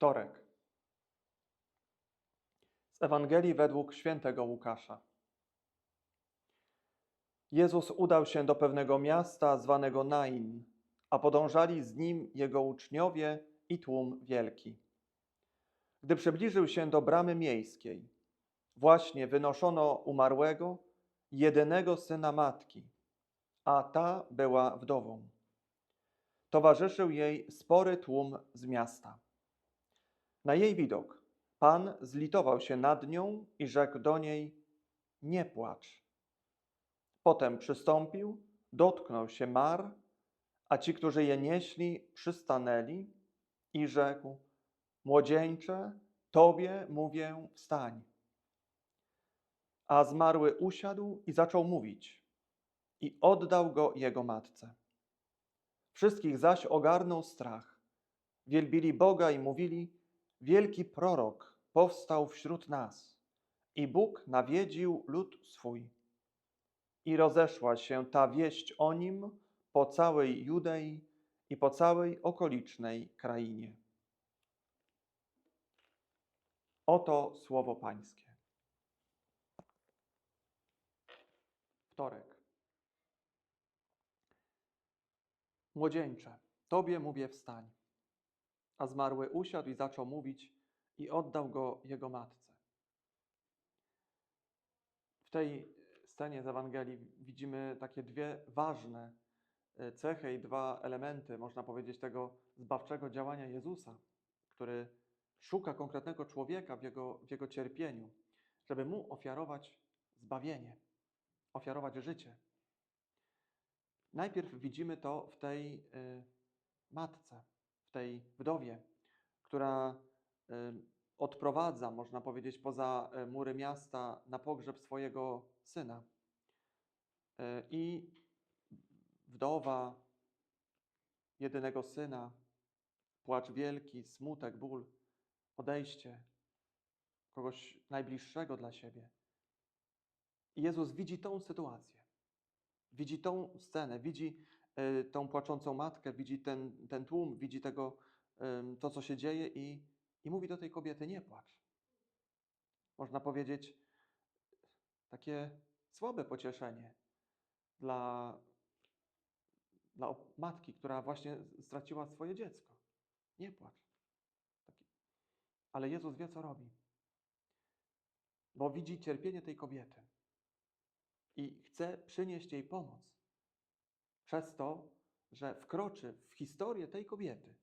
Wtorek. Z Ewangelii według świętego Łukasza. Jezus udał się do pewnego miasta zwanego Nain, a podążali z nim jego uczniowie i tłum wielki. Gdy przybliżył się do bramy miejskiej, właśnie wynoszono umarłego, jedynego syna matki, a ta była wdową. Towarzyszył jej spory tłum z miasta. Na jej widok Pan zlitował się nad nią i rzekł do niej: Nie płacz. Potem przystąpił, dotknął się mar, a ci, którzy je nieśli, przystanęli i rzekł: Młodzieńcze, tobie mówię, wstań. A zmarły usiadł i zaczął mówić, i oddał go jego matce. Wszystkich zaś ogarnął strach. Wielbili Boga i mówili: Wielki prorok powstał wśród nas, i Bóg nawiedził lud swój. I rozeszła się ta wieść o nim po całej Judei i po całej okolicznej krainie. Oto słowo Pańskie. Wtorek. Młodzieńcze, Tobie mówię wstań. A zmarły usiadł i zaczął mówić i oddał go jego matce. W tej scenie z Ewangelii widzimy takie dwie ważne e, cechy i dwa elementy, można powiedzieć, tego zbawczego działania Jezusa, który szuka konkretnego człowieka w jego, w jego cierpieniu, żeby mu ofiarować zbawienie, ofiarować życie. Najpierw widzimy to w tej y, matce, tej wdowie, która y, odprowadza, można powiedzieć, poza y, mury miasta na pogrzeb swojego syna. Y, I wdowa jedynego syna, płacz wielki, smutek, ból, odejście kogoś najbliższego dla siebie. I Jezus widzi tą sytuację. Widzi tą scenę, widzi tą płaczącą matkę, widzi ten, ten tłum, widzi tego, to, co się dzieje i, i mówi do tej kobiety: Nie płacz. Można powiedzieć, takie słabe pocieszenie dla, dla matki, która właśnie straciła swoje dziecko. Nie płacz. Ale Jezus wie, co robi, bo widzi cierpienie tej kobiety i chce przynieść jej pomoc. Przez to, że wkroczy w historię tej kobiety,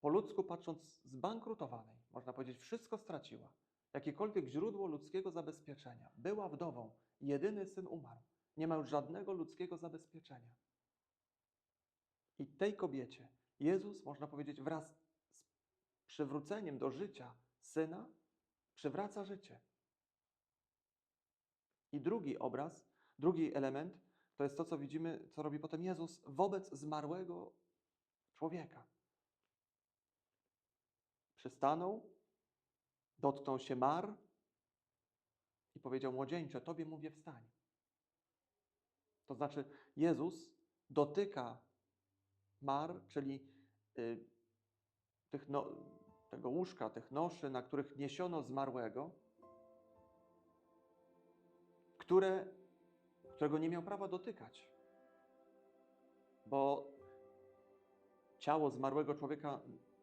po ludzku patrząc zbankrutowanej, można powiedzieć, wszystko straciła, jakiekolwiek źródło ludzkiego zabezpieczenia. Była wdową, jedyny syn umarł, nie ma już żadnego ludzkiego zabezpieczenia. I tej kobiecie Jezus, można powiedzieć, wraz z przywróceniem do życia syna, przywraca życie. I drugi obraz, drugi element, to jest to, co widzimy, co robi potem Jezus wobec zmarłego człowieka. Przystanął, dotknął się mar i powiedział: Młodzieńcze, tobie mówię, wstań. To znaczy, Jezus dotyka mar, czyli y, tych no, tego łóżka, tych noszy, na których niesiono zmarłego które, którego nie miał prawa dotykać. Bo ciało zmarłego człowieka,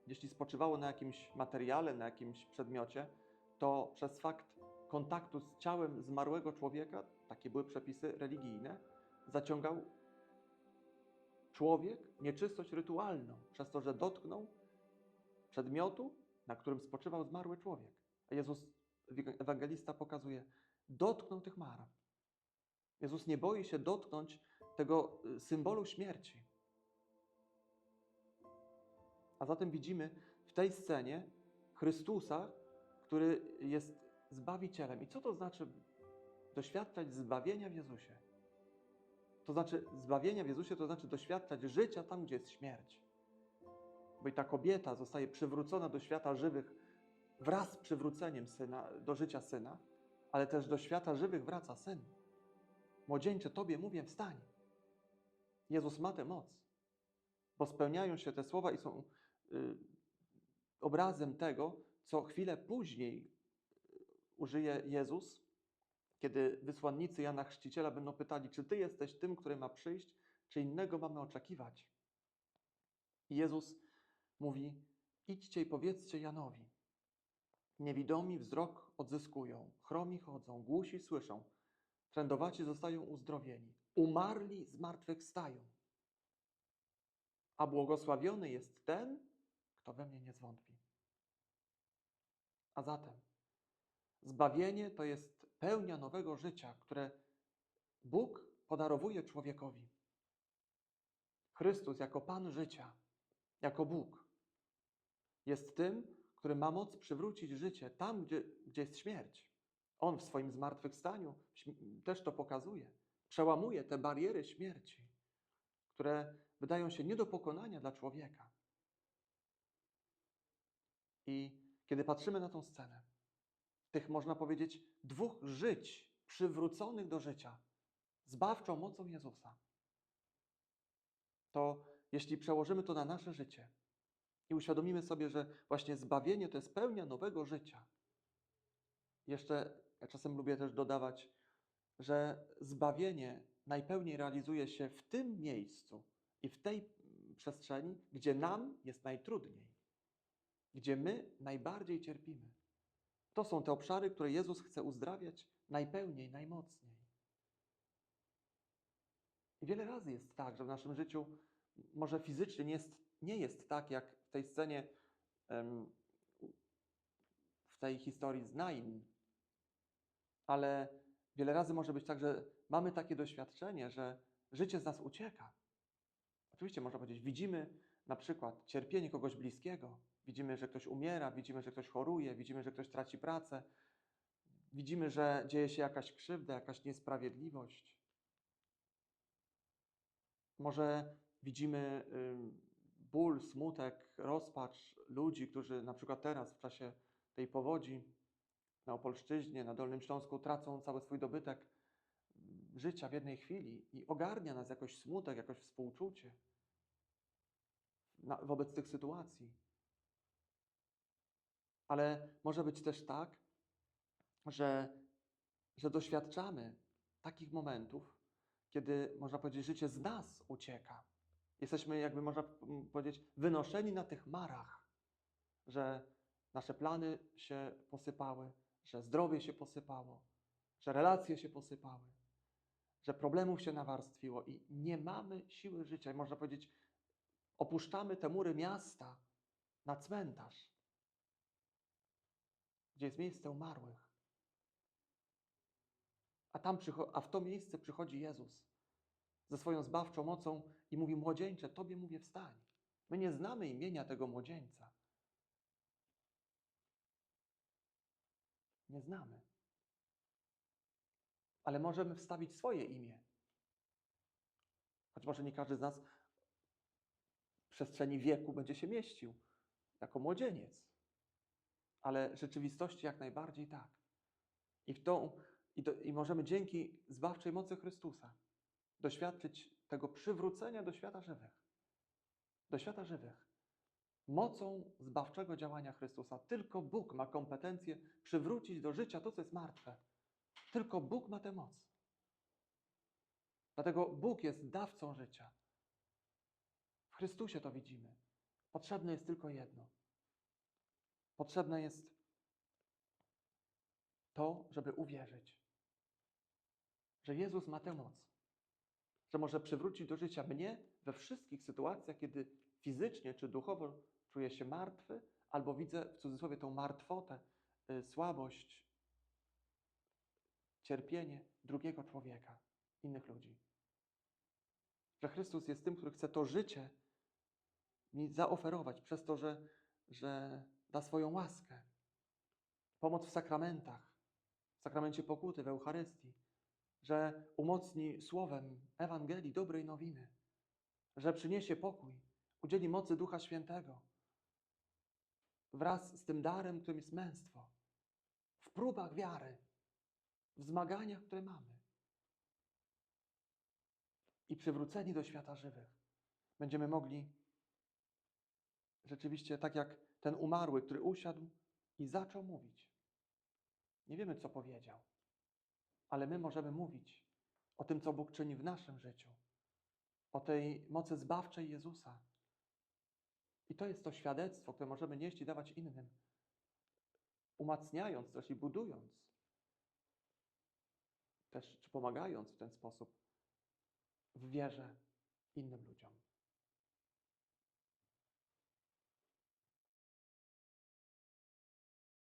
jeśli spoczywało na jakimś materiale, na jakimś przedmiocie, to przez fakt kontaktu z ciałem zmarłego człowieka, takie były przepisy religijne, zaciągał człowiek nieczystość rytualną, przez to, że dotknął przedmiotu, na którym spoczywał zmarły człowiek. A Jezus, ewangelista, pokazuje, dotknął tych mar. Jezus nie boi się dotknąć tego y, symbolu śmierci. A zatem widzimy w tej scenie Chrystusa, który jest Zbawicielem. I co to znaczy doświadczać zbawienia w Jezusie? To znaczy, zbawienia w Jezusie to znaczy doświadczać życia tam, gdzie jest śmierć. Bo i ta kobieta zostaje przywrócona do świata żywych wraz z przywróceniem syna, do życia syna, ale też do świata żywych wraca syn. Młodzieńcze, Tobie mówię, wstań. Jezus ma tę moc, bo spełniają się te słowa i są y, obrazem tego, co chwilę później użyje Jezus, kiedy wysłannicy Jana Chrzciciela będą pytali, czy Ty jesteś tym, który ma przyjść, czy innego mamy oczekiwać. I Jezus mówi, idźcie i powiedzcie Janowi. Niewidomi wzrok odzyskują, chromi chodzą, głusi słyszą, trędowaci zostają uzdrowieni, umarli zmartwychwstają. A błogosławiony jest ten, kto we mnie nie zwątpi. A zatem zbawienie to jest pełnia nowego życia, które Bóg podarowuje człowiekowi. Chrystus jako Pan życia, jako Bóg, jest tym, który ma moc przywrócić życie tam, gdzie, gdzie jest śmierć. On w swoim zmartwychwstaniu też to pokazuje. Przełamuje te bariery śmierci, które wydają się nie do pokonania dla człowieka. I kiedy patrzymy na tą scenę, tych można powiedzieć dwóch żyć przywróconych do życia, zbawczą mocą Jezusa, to jeśli przełożymy to na nasze życie i uświadomimy sobie, że właśnie zbawienie to jest pełnia nowego życia, jeszcze ja czasem lubię też dodawać, że zbawienie najpełniej realizuje się w tym miejscu i w tej przestrzeni, gdzie nam jest najtrudniej, gdzie my najbardziej cierpimy. To są te obszary, które Jezus chce uzdrawiać najpełniej, najmocniej. I wiele razy jest tak, że w naszym życiu może fizycznie nie jest, nie jest tak, jak w tej scenie, w tej historii z Nain, ale wiele razy może być tak, że mamy takie doświadczenie, że życie z nas ucieka. Oczywiście można powiedzieć, widzimy na przykład cierpienie kogoś bliskiego, widzimy, że ktoś umiera, widzimy, że ktoś choruje, widzimy, że ktoś traci pracę, widzimy, że dzieje się jakaś krzywda, jakaś niesprawiedliwość. Może widzimy ból, smutek, rozpacz ludzi, którzy na przykład teraz w czasie tej powodzi na Opolszczyźnie, na Dolnym Śląsku tracą cały swój dobytek życia w jednej chwili i ogarnia nas jakoś smutek, jakoś współczucie wobec tych sytuacji. Ale może być też tak, że, że doświadczamy takich momentów, kiedy można powiedzieć, życie z nas ucieka. Jesteśmy, jakby można powiedzieć, wynoszeni na tych marach, że nasze plany się posypały, że zdrowie się posypało, że relacje się posypały, że problemów się nawarstwiło i nie mamy siły życia. I można powiedzieć, opuszczamy te mury miasta na cmentarz, gdzie jest miejsce umarłych. A, tam a w to miejsce przychodzi Jezus ze swoją zbawczą mocą i mówi: Młodzieńcze, Tobie mówię, wstań. My nie znamy imienia tego młodzieńca. Nie znamy. Ale możemy wstawić swoje imię. Choć może nie każdy z nas w przestrzeni wieku będzie się mieścił jako młodzieniec. Ale rzeczywistości jak najbardziej tak. I, w tą, i, do, I możemy dzięki zbawczej mocy Chrystusa doświadczyć tego przywrócenia do świata żywych. Do świata żywych. Mocą zbawczego działania Chrystusa. Tylko Bóg ma kompetencję przywrócić do życia to, co jest martwe. Tylko Bóg ma tę moc. Dlatego Bóg jest dawcą życia. W Chrystusie to widzimy. Potrzebne jest tylko jedno. Potrzebne jest to, żeby uwierzyć, że Jezus ma tę moc, że może przywrócić do życia mnie we wszystkich sytuacjach, kiedy fizycznie czy duchowo czuję się martwy, albo widzę w cudzysłowie tą martwotę, y, słabość, cierpienie drugiego człowieka, innych ludzi. Że Chrystus jest tym, który chce to życie mi zaoferować przez to, że, że da swoją łaskę, pomoc w sakramentach, w sakramencie pokuty, w Eucharystii, że umocni słowem Ewangelii, dobrej nowiny, że przyniesie pokój, udzieli mocy Ducha Świętego wraz z tym darem, którym jest męstwo, w próbach wiary, w zmaganiach, które mamy. I przywróceni do świata żywych, będziemy mogli rzeczywiście, tak jak ten umarły, który usiadł i zaczął mówić. Nie wiemy, co powiedział, ale my możemy mówić o tym, co Bóg czyni w naszym życiu, o tej mocy zbawczej Jezusa. I to jest to świadectwo, które możemy nieść i dawać innym, umacniając też i budując, też czy pomagając w ten sposób w wierze innym ludziom.